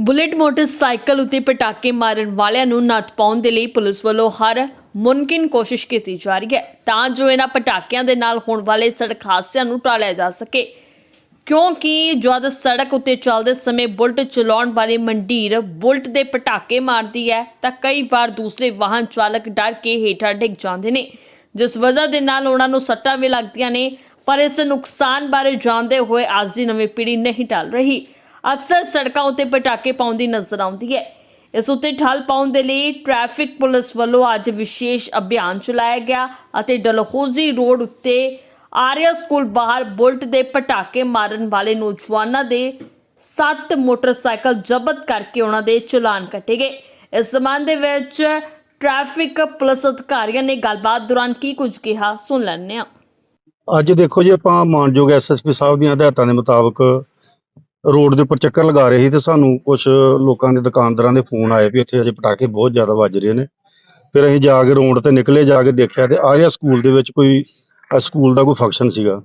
Bullet motorcycle ਉਤੇ ਪਟਾਕੇ ਮਾਰਨ ਵਾਲਿਆਂ ਨੂੰ ਨੱਥ ਪਾਉਣ ਦੇ ਲਈ ਪੁਲਿਸ ਵੱਲੋਂ ਹਰ ਮੁਮਕਿਨ ਕੋਸ਼ਿਸ਼ ਕੀਤੀ ਜਾ ਰਹੀ ਹੈ। ਤਾਂ ਜੋ ਇਹਨਾਂ ਪਟਾਕਿਆਂ ਦੇ ਨਾਲ ਹੋਣ ਵਾਲੇ ਸੜਕ ਹਾਦਸਿਆਂ ਨੂੰ ਟਾਲਿਆ ਜਾ ਸਕੇ। ਕਿਉਂਕਿ ਜਦ ਸੜਕ ਉੱਤੇ ਚੱਲਦੇ ਸਮੇਂ ਬੁਲਟ ਚਲਾਉਣ ਵਾਲੀ ਮੰਡੀਰ ਬੁਲਟ ਦੇ ਪਟਾਕੇ ਮਾਰਦੀ ਹੈ, ਤਾਂ ਕਈ ਵਾਰ ਦੂਸਰੇ ਵਾਹਨ ਚਾਲਕ ਡਰ ਕੇ ਹੇਠਾਂ ਡਿੱਗ ਜਾਂਦੇ ਨੇ। ਜਿਸ ਵਜ੍ਹਾ ਦੇ ਨਾਲ ਉਹਨਾਂ ਨੂੰ ਸੱਟਾਂ ਵੀ ਲੱਗਦੀਆਂ ਨੇ, ਪਰ ਇਸ ਨੁਕਸਾਨ ਬਾਰੇ ਜਾਣਦੇ ਹੋਏ ਅੱਜ ਦੀ ਨਵੀਂ ਪੀੜ੍ਹੀ ਨਹੀਂ ਟਲ ਰਹੀ। ਅਕਸਰ ਸੜਕਾਂ ਉੱਤੇ ਪਟਾਕੇ ਪਾਉਂਦੀ ਨਜ਼ਰ ਆਉਂਦੀ ਹੈ। ਇਸ ਉੱਤੇ ਠੱਲ ਪਾਉਣ ਦੇ ਲਈ ਟ੍ਰੈਫਿਕ ਪੁਲਿਸ ਵੱਲੋਂ ਅੱਜ ਵਿਸ਼ੇਸ਼ ਅਭਿਆਨ ਚਲਾਇਆ ਗਿਆ ਅਤੇ ਡਲਹੌਜ਼ੀ ਰੋਡ ਉੱਤੇ ਆਰੀਆ ਸਕੂਲ ਬਾਹਰ ਬੁਲਟ ਦੇ ਪਟਾਕੇ ਮਾਰਨ ਵਾਲੇ ਨੌਜਵਾਨਾਂ ਦੇ ਸੱਤ ਮੋਟਰਸਾਈਕਲ ਜ਼ਬਤ ਕਰਕੇ ਉਹਨਾਂ ਦੇ ਚਲਾਨ ਕੱਟੇ ਗਏ। ਇਸ ਸਬੰਧ ਦੇ ਵਿੱਚ ਟ੍ਰੈਫਿਕ ਪੁਲਿਸ ਅਧਿਕਾਰੀਆਂ ਨੇ ਗੱਲਬਾਤ ਦੌਰਾਨ ਕੀ ਕੁਝ ਕਿਹਾ? ਸੁਣ ਲੈਂਦੇ ਹਾਂ। ਅੱਜ ਦੇਖੋ ਜੀ, ਆਪਾਂ ਮਾਨਯੋਗ ਐਸਐਸਪੀ ਸਾਹਿਬ ਦੀਆਂ ਹਦਾਇਤਾਂ ਦੇ ਮੁਤਾਬਕ ਰੋਡ ਦੇ ਉੱਪਰ ਚੱਕਰ ਲਗਾ ਰਹੇ ਸੀ ਤੇ ਸਾਨੂੰ ਕੁਝ ਲੋਕਾਂ ਦੇ ਦੁਕਾਨਦਾਰਾਂ ਦੇ ਫੋਨ ਆਏ ਵੀ ਇੱਥੇ ਅਜੇ ਪਟਾਕੇ ਬਹੁਤ ਜ਼ਿਆਦਾ ਵੱਜ ਰਹੇ ਨੇ। ਫਿਰ ਅਸੀਂ ਜਾ ਕੇ ਰੋਡ ਤੇ ਨਿਕਲੇ, ਜਾ ਕੇ ਦੇਖਿਆ ਤੇ ਆਰਿਆ ਸਕੂਲ ਦੇ ਵਿੱਚ ਕੋਈ ਸਕੂਲ ਦਾ ਕੋਈ ਫੰਕਸ਼ਨ ਸੀਗਾ।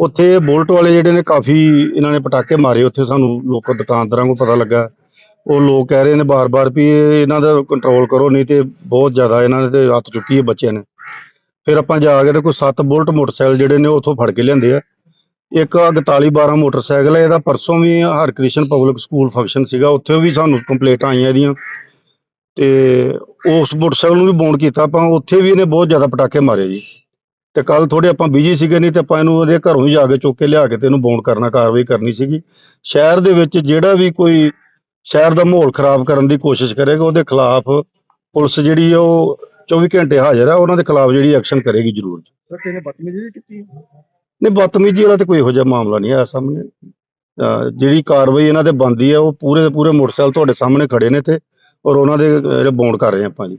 ਉੱਥੇ ਬੁਲਟ ਵਾਲੇ ਜਿਹੜੇ ਨੇ ਕਾਫੀ ਇਹਨਾਂ ਨੇ ਪਟਾਕੇ ਮਾਰੇ, ਉੱਥੇ ਸਾਨੂੰ ਲੋਕਾਂ ਦੁਕਾਨਦਾਰਾਂ ਨੂੰ ਪਤਾ ਲੱਗਾ। ਉਹ ਲੋਕ ਕਹਿ ਰਹੇ ਨੇ ਬਾਰ-ਬਾਰ ਵੀ ਇਹ ਇਹਨਾਂ ਦਾ ਕੰਟਰੋਲ ਕਰੋ, ਨਹੀਂ ਤੇ ਬਹੁਤ ਜ਼ਿਆਦਾ ਇਹਨਾਂ ਨੇ ਤੇ ਹੱਥ ਚੁੱਕੀ ਹੈ ਬੱਚਿਆਂ ਨੇ। ਫਿਰ ਆਪਾਂ ਜਾ ਕੇ ਤੇ ਕੋਈ 7 ਬੁਲਟ ਮੋਟਰਸਾਈਕਲ ਜਿਹੜੇ ਨੇ ਉਹ ਉੱਥੋਂ ਫੜ ਕੇ ਲਿਆਂਦੇ ਆ। ਇੱਕ 4112 ਮੋਟਰਸਾਈਕਲ ਹੈ ਇਹਦਾ ਪਰਸੋਂ ਵੀ ਹਰਕ੍ਰਿਸ਼ਨ ਪਬਲਿਕ ਸਕੂਲ ਫੰਕਸ਼ਨ ਸੀਗਾ, ਉੱਥੇ ਵੀ ਸਾਨੂੰ ਕੰਪਲੇਂਟ ਆਈਆਂ ਇਹਦੀਆਂ। ਤੇ ਉਸ ਮੋਟਰਸਾਈਕਲ ਨੂੰ ਵੀ ਬੌਂਡ ਕੀਤਾ, ਆਪਾਂ ਉੱਥੇ ਵੀ ਇਹਨੇ ਬਹੁਤ ਜ਼ਿਆਦਾ ਪਟਾਕੇ ਮਾਰੇ ਜੀ। ਤੇ ਕੱਲ ਥੋੜੇ ਆਪਾਂ ਬਿਜ਼ੀ ਸੀਗੇ, ਨਹੀਂ ਤੇ ਆਪਾਂ ਇਹਨੂੰ ਉਹਦੇ ਘਰੋਂ ਹੀ ਜਾ ਕੇ ਚੁੱਕ ਕੇ ਲਿਆ ਕੇ ਤੇ ਇਹਨੂੰ ਬੌਂਡ ਕਰਨਾ, ਕਾਰਵਾਈ ਕਰਨੀ ਸੀਗੀ। ਸ਼ਹਿਰ ਦੇ ਵਿੱਚ ਜਿਹੜਾ ਵੀ ਕੋਈ ਸ਼ਹਿਰ ਦਾ ਮਾਹੌਲ ਖਰਾਬ ਕਰਨ ਦੀ ਕੋਸ਼ਿਸ਼ ਕਰੇਗਾ ਉਹਦੇ ਖਿਲਾਫ ਪੁਲਿਸ ਜਿਹੜੀ ਉਹ 24 ਘੰਟੇ ਹਾਜ਼ਰ ਆ ਉਹਨਾਂ ਦੇ ਖਿਲਾਫ ਜਿਹੜੀ ਐਕਸ਼ਨ ਕਰੇਗੀ ਜ਼ਰੂਰ। ਸਰ ਕਿਹਨੇ ਬਦਤਮੀਜ਼ੀ ਵੀ ਕੀਤੀ? ਨਹੀਂ ਬਦਤਮੀਜ਼ੀ ਵਾਲਾ ਤੇ ਕੋਈ ਇਹੋ ਜਿਹਾ ਮਾਮਲਾ ਨਹੀਂ ਆਇਆ ਸਾਹਮਣੇ। ਅਹ ਜਿਹੜੀ ਕਾਰਵਾਈ ਇਹਨਾਂ ਤੇ ਬੰਦੀ ਹੈ ਉਹ ਪੂਰੇ ਦੇ ਪੂਰੇ ਮੋਟਰਸਾਈਕਲ ਤੁਹਾਡੇ ਸਾਹਮਣੇ ਖੜੇ ਨੇ ਤੇ ਔਰ ਉਹਨਾਂ ਦੇ ਜਿਹੜੇ ਬੌਂਡ ਕਰ ਰਹੇ ਆਪਾਂ ਜੀ।